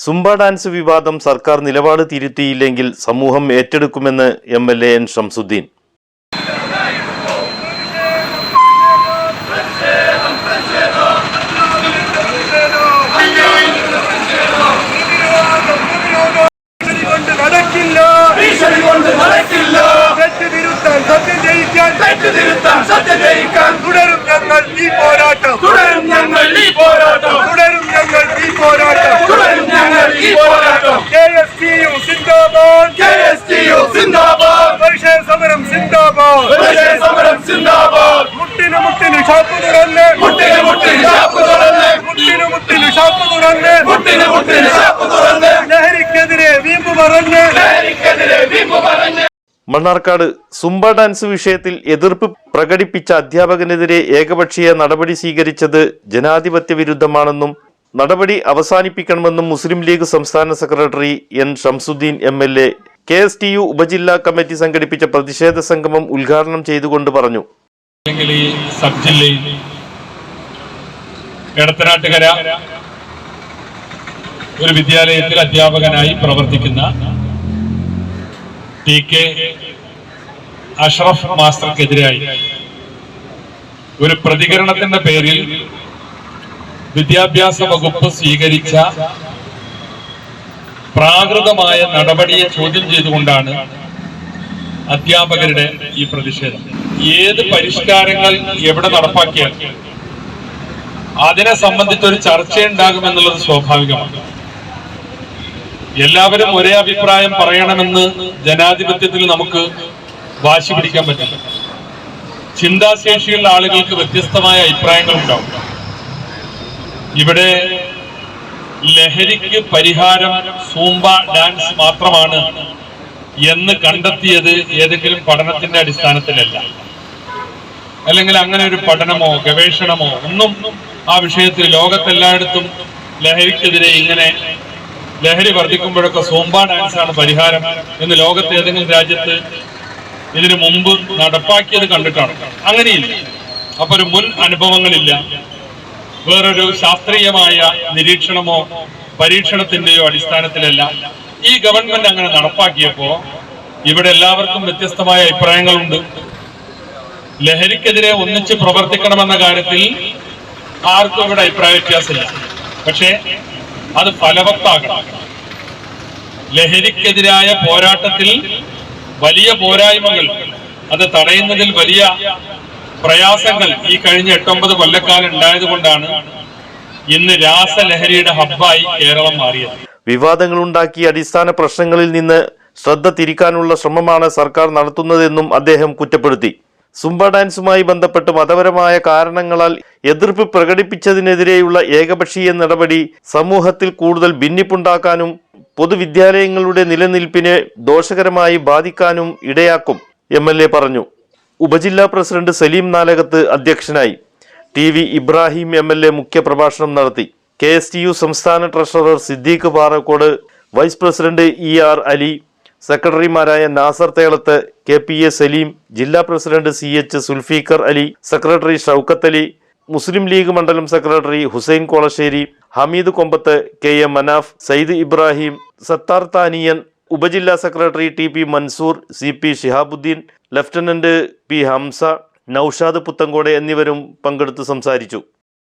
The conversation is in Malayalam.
സുംബ ഡാൻസ് വിവാദം സർക്കാർ നിലപാട് തിരുത്തിയില്ലെങ്കിൽ സമൂഹം ഏറ്റെടുക്കുമെന്ന് M L A N Shamsuddin. തുടരും ഞങ്ങൾ ഈ പോരാട്ടം തുടരും ഞങ്ങൾ ഈ പോരാട്ടം തുടരും ഞങ്ങൾ ഈ പോരാട്ടം തുടരും ഞങ്ങൾ ഈ പോരാട്ടം കെ എസ് ടി യു സിന്ദാബാദ് കെ എസ് ടി യു സിന്ദാബാദ് പരിഷയ സമരം സിന്ദാബാദ് പ്രതിഷേധ സമരം സിന്ദാബാദ് മുട്ടിന് മുട്ടിന് ഷാപ്പ് തുറന്ന്. മുട്ടിന് മുട്ടിന് ഷാപ്പ് തുറന്ന്. മുട്ടിന് മുട്ടിന് ഷാപ്പ് തുറന്ന്. മുട്ടിന് മുട്ടിന് ഷാപ്പ് തുറന്ന്. ലഹരിക്കെതിരെ വീമ്പ് പറഞ്ഞ് ലഹരിക്കെതിരെ വീമ്പ് പറഞ്ഞ് മണ്ണാർക്കാട് സുംബ ഡാൻസ് വിഷയത്തിൽ എതിർപ്പ് പ്രകടിപ്പിച്ച അധ്യാപകനെതിരെ ഏകപക്ഷീയ നടപടി സ്വീകരിച്ചത് ജനാധിപത്യ വിരുദ്ധമാണെന്നും നടപടി അവസാനിപ്പിക്കണമെന്നും മുസ്ലിം ലീഗ് സംസ്ഥാന secretary N Shamsuddin M L A K S T U ഉപജില്ലാ കമ്മിറ്റി സംഘടിപ്പിച്ച പ്രതിഷേധ സംഗമം ഉദ്ഘാടനം ചെയ്തുകൊണ്ട് പറഞ്ഞു. അല്ലെങ്കിൽ ഈ സബ് ജില്ലയിൽ ഒരു വിദ്യാലയത്തിൽ അധ്യാപകനായി പ്രവർത്തിക്കുന്ന ടി കെ അഷ്റഫ് മാസ്റ്റർക്കെതിരായി ഒരു പ്രതികരണത്തിന്റെ പേരിൽ വിദ്യാഭ്യാസ വകുപ്പ് സ്വീകരിച്ച പ്രാകൃതമായ നടപടിയെ ചോദ്യം ചെയ്തുകൊണ്ടാണ് അധ്യാപകരുടെ ഈ പ്രതിഷേധം. ഏത് പരിഷ്കാരങ്ങൾ എവിടെ നടപ്പാക്കിയാൽ അതിനെ സംബന്ധിച്ച് ഒരു ചർച്ചയുണ്ടാകുമെന്നുള്ളത് സ്വാഭാവികമാണ്. എല്ലാവരും ഒരേ അഭിപ്രായം പറയണമെന്ന് ജനാധിപത്യത്തിൽ നമുക്ക് വാശി പിടിക്കാൻ പറ്റില്ല. ചിന്താശേഷിയുള്ള ആളുകൾക്ക് വ്യത്യസ്തമായ അഭിപ്രായങ്ങൾ ഉണ്ടാവും ഇവിടെ ലഹരിക്ക് പരിഹാരം സൂംബ ഡാൻസ് മാത്രമാണ് എന്ന് കണ്ടെത്തിയത് ഏതെങ്കിലും പഠനത്തിന്റെ അടിസ്ഥാനത്തിലല്ല. അല്ലെങ്കിൽ അങ്ങനെ ഒരു പഠനമോ ഗവേഷണമോ ഒന്നും ആ വിഷയത്തിൽ ലോകത്തെല്ലായിടത്തും ലഹരിക്കെതിരെ ഇങ്ങനെ ലഹരി വർദ്ധിക്കുമ്പോഴൊക്കെ സോംബ ഡാൻസ് ആണ് പരിഹാരം എന്ന് ലോകത്തെ ഏതെങ്കിലും രാജ്യത്ത് ഇതിനു മുമ്പ് നടപ്പാക്കിയത് കണ്ടിട്ടാണ്. അങ്ങനെയില്ല. അപ്പൊ ഒരു മുൻ അനുഭവങ്ങളില്ല. വേറൊരു ശാസ്ത്രീയമായ നിരീക്ഷണമോ പരീക്ഷണത്തിന്റെയോ അടിസ്ഥാനത്തിലല്ല. ഈ ഗവൺമെന്റ് അങ്ങനെ നടപ്പാക്കിയപ്പോ ഇവിടെ എല്ലാവർക്കും വ്യത്യസ്തമായ അഭിപ്രായങ്ങളുണ്ട്. ലഹരിക്കെതിരെ ഒന്നിച്ച് പ്രവർത്തിക്കണമെന്ന കാര്യത്തിൽ ആർക്കും ഇവിടെ അഭിപ്രായ വ്യത്യാസമില്ല. പക്ഷേ അത് ഫലവത്താകണം. ലഹരിക്കെതിരായ പോരാട്ടത്തിൽ വലിയ പോരായ്മകൾ അത് തടയുന്നതിൽ വലിയ പ്രയാസങ്ങൾ ഈ കഴിഞ്ഞ എട്ടൊമ്പത് കൊല്ലക്കാലം ഉണ്ടായതുകൊണ്ടാണ് ഇന്ന് രാസലഹരിയുടെ ഹബ്ബായി കേരളം മാറിയത്. വിവാദങ്ങളുണ്ടാക്കി അടിസ്ഥാന പ്രശ്നങ്ങളിൽ നിന്ന് ശ്രദ്ധ തിരിക്കാനുള്ള ശ്രമമാണ് സർക്കാർ നടത്തുന്നതെന്നും അദ്ദേഹം കുറ്റപ്പെടുത്തി. സുംബ ഡാൻസുമായി ബന്ധപ്പെട്ട് മതപരമായ കാരണങ്ങളാൽ എതിർപ്പ് പ്രകടിപ്പിച്ചതിനെതിരെയുള്ള ഏകപക്ഷീയ നടപടി സമൂഹത്തിൽ കൂടുതൽ ഭിന്നിപ്പുണ്ടാക്കാനും പൊതുവിദ്യാലയങ്ങളുടെ നിലനിൽപ്പിനെ ദോഷകരമായി ബാധിക്കാനും ഇടയാക്കും എ പറഞ്ഞു. ഉപജില്ലാ പ്രസിഡന്റ് സലീം നാലകത്ത് അധ്യക്ഷനായി. T V Ibrahim M L A മുഖ്യപ്രഭാഷണം നടത്തി. കെ എസ് ടി യു സംസ്ഥാന treasurer Siddique Parakkode vice president E R Ali സെക്രട്ടറിമാരായ Nasar Thelath K P A Salim ജില്ലാ president C H Sulfikar Ali secretary Shoukath Ali Muslim League മണ്ഡലം secretary Hussain Kolassery Hameed Kombath K M Manaf Sayyid Ibrahim Sathar Thaniyan ഉപജില്ലാ secretary T P Mansoor C P Shihabuddin lieutenant P Hamza Noushad Puthankode എന്നിവരും പങ്കെടുത്ത് സംസാരിച്ചു.